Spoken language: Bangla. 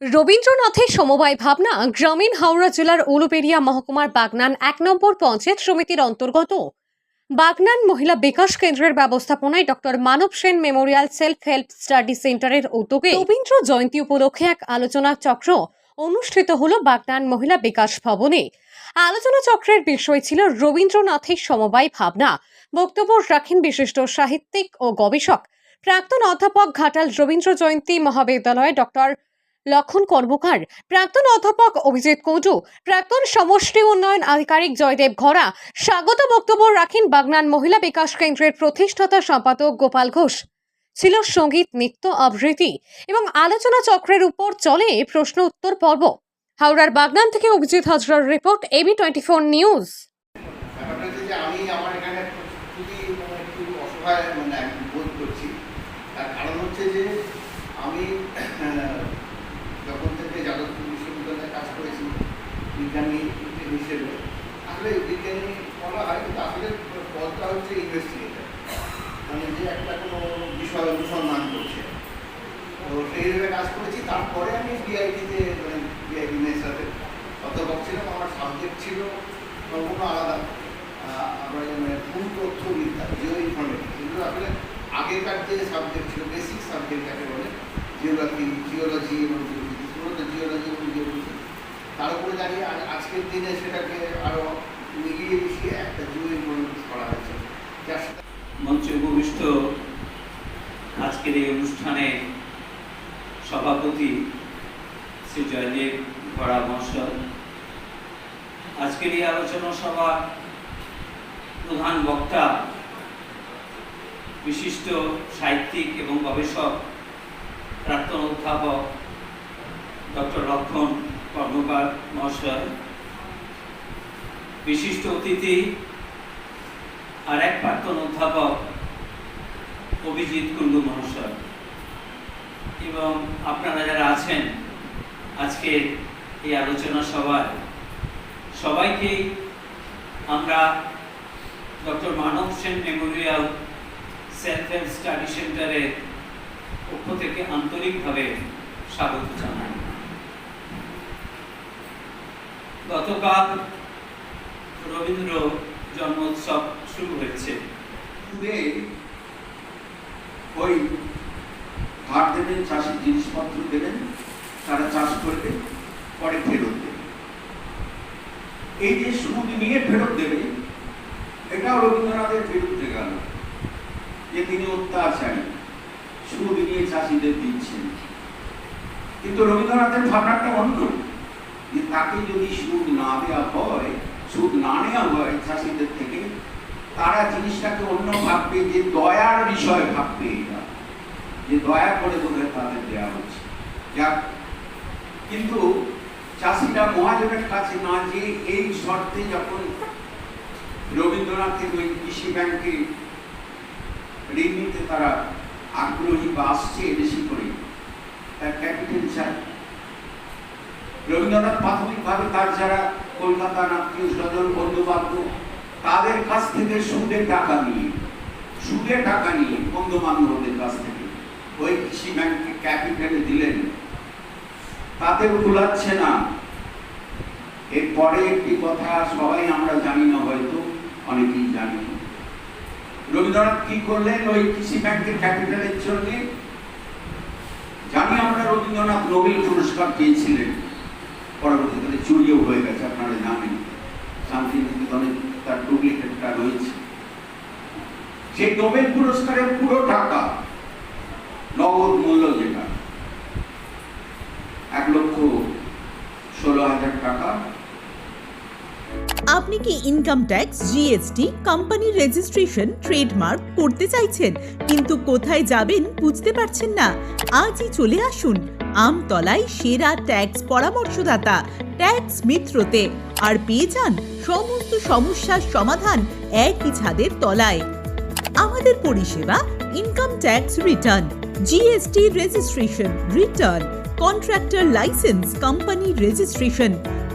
রবীন্দ্রনাথের সমবায় ভাবনা গ্রামীণ হাওড়া জেলার উলুপেরিয়া মহকুমার বাগনান এক নম্বর পঞ্চায়েত সমিতির অন্তর্গত। বাগনান মহিলা বিকাশ কেন্দ্রের ব্যবস্থাপনায় doctor Manab Sen memorial self help study সেন্টারের উদ্যোগে রবীন্দ্র জয়ন্তী উপলক্ষে এক আলোচনা চক্র অনুষ্ঠিত হলো বাগনান মহিলা বিকাশ ভবনে। আলোচনা চক্রের বিষয় ছিল রবীন্দ্রনাথের সমবায় ভাবনা। বক্তব্য রাখেন বিশিষ্ট সাহিত্যিক ও গবেষক। প্রাক্তন অধ্যাপক ঘাটাল রবীন্দ্র জয়ন্তী মহাবিদ্যালয়ে ডক্টর লক্ষণ কর্মকার, প্রাক্তন অধ্যাপক অভিজিৎ কুণ্ডু প্রাক্তন সমষ্টি উন্নয়ন আধিকারিক জয়দেব ঘরা স্বাগত বক্তব্য রাখেন বাগনান মহিলা বিকাশ কেন্দ্রের প্রতিষ্ঠাতা সম্পাদক গোপাল ঘোষ। ছিল সংগীত, নৃত্য, আবৃত্তি এবং আলোচনা চক্রের উপর চলে প্রশ্ন উত্তর পর্ব। হাওড়ার বাগনান থেকে Abhijit হাজরার report, AB twenty four news. আমি বিজ্ঞানী হিসেবে। আসলে বিজ্ঞানী বলা হয়, কিন্তু আসলে পদটা হচ্ছে ইনভেস্টিগেটর মানে যে একটা কোনো বিষয় অনুসন্ধান করছে। তো সেইভাবে কাজ করেছি। তারপরে আমি ডিআইটিতে মানে ডিআইটি সাথে অধ্যাপক ছিলাম। আমার সাবজেক্ট ছিল সম্পূর্ণ আলাদা। আমরা মানে ভূ তথ্যবিদ্যা জিও ইনফরমেটিক্স এগুলো আসলে আগেকার যে সাবজেক্ট ছিল বেসিক সাবজেক্ট যাকে বলে জিওগ্রাফি জিওলজি এবং মূলত জিওলজি এবং জিওফিজিক্স তার উপরে দাঁড়িয়ে আজ- আজকের দিনে সেটাকে আরও মিলিয়ে মিশিয়ে একটা জিও ইনফরমেটিক্স করা হয়েছে। মঞ্চে উপবিষ্ট আজকের এই অনুষ্ঠানে সভাপতি শ্রী জয়দেব ঘোড়া মহাশয়। আজকের এই আলোচনা সভা প্রধান বক্তা বিশিষ্ট সাহিত্যিক এবং গবেষক, প্রাক্তন অধ্যাপক ডক্টর লক্ষণ কর্মকার মহাশয় বিশিষ্ট অতিথি আর এক প্রাক্তন অধ্যাপক অভিজিৎ কুণ্ডু মহাশয়। এবং আপনারা যারা আছেন আজকে এই আলোচনা সভায় সবাইকেই আমরা doctor Manab Sen memorial self help study সেন্টারের পক্ষ থেকে আন্তরিকভাবে স্বাগত জানাই। গতকাল রবীন্দ্র জন্মোৎসব শুরু হয়েছে। ওই ধার দেবেন, চাষের জিনিসপত্র দেবেন, তারা চাষ করবে, পরে ফেরত দেবে। এই যে সুদ নিয়ে ফেরত দেবে, এটাও রবীন্দ্রনাথের বিরুদ্ধে গেল। যে তিনি অত্যাচারী সুদ নিয়ে চাষিদের দিচ্ছেন। কিন্তু রবীন্দ্রনাথের ভাবনাটা অন্য। তাকে যদি সুদ না দেওয়া হয়, সুদ না নেওয়া হয় চাষিদের থেকে, তারা জিনিসটাকে অন্য ভাববে যে দয়ার বিষয় ভাববে এটা যে দয়া করে বোধহয় তাদের দেওয়া হচ্ছে। যাক, কিন্তু চাষিরা মহাজনের কাছে না যে এই শর্তে যখন রবীন্দ্রনাথের ওই কৃষি ব্যাংকে ঋণ নিতে তারা আগ্রহী বা আসছে বেশি করে, তার ক্যাপিটাল চাই। রবীন্দ্রনাথ প্রাথমিকভাবে তার যারা কলকাতার আত্মীয় স্বজন বন্ধু বান্ধব তাদের কাছ থেকে সুদে টাকা নিয়ে সুদে টাকা নিয়ে বন্ধু বান্ধবদের কাছ থেকে ওই কৃষি ব্যাংকে ক্যাপিটালে দিলেন। তাদের ভুলাচ্ছে না। এরপরে একটি কথা সবাই আমরা জানি না হয়তো, অনেকেই জানি। রবীন্দ্রনাথ কি করলেন? ওই কৃষি ব্যাংকের ক্যাপিটালের জন্য। জানি আমরা রবীন্দ্রনাথ নোবেল পুরস্কার পেয়েছিলেন। পরবর্তীকালে চুরিও হয়ে গেছে, আপনারা জানেন। শান্তিনিকেতনে তার ডুপ্লিকেটটা রয়েছে। সেই নোবেল পুরস্কারের পুরো টাকা, নগদ মূল্য যেটা, এক লক্ষ ষোলো হাজার টাকা। আপনি কি ইনকাম ট্যাক্স জিএসটি কোম্পানির রেজিস্ট্রেশন ট্রেডমার্ক করতে চাইছেন, কিন্তু কোথায় যাবেন বুঝতে পারছেন না? আজই চলে আসুন আমতলায় সেরা ট্যাক্স পরামর্শদাতা, ট্যাক্স মিত্রতে, আর পেয়ে যান সমস্ত সমস্যার সমাধান একই ছাদের তলায়। আমাদের পরিষেবা income tax return GST registration return contractor licence company registration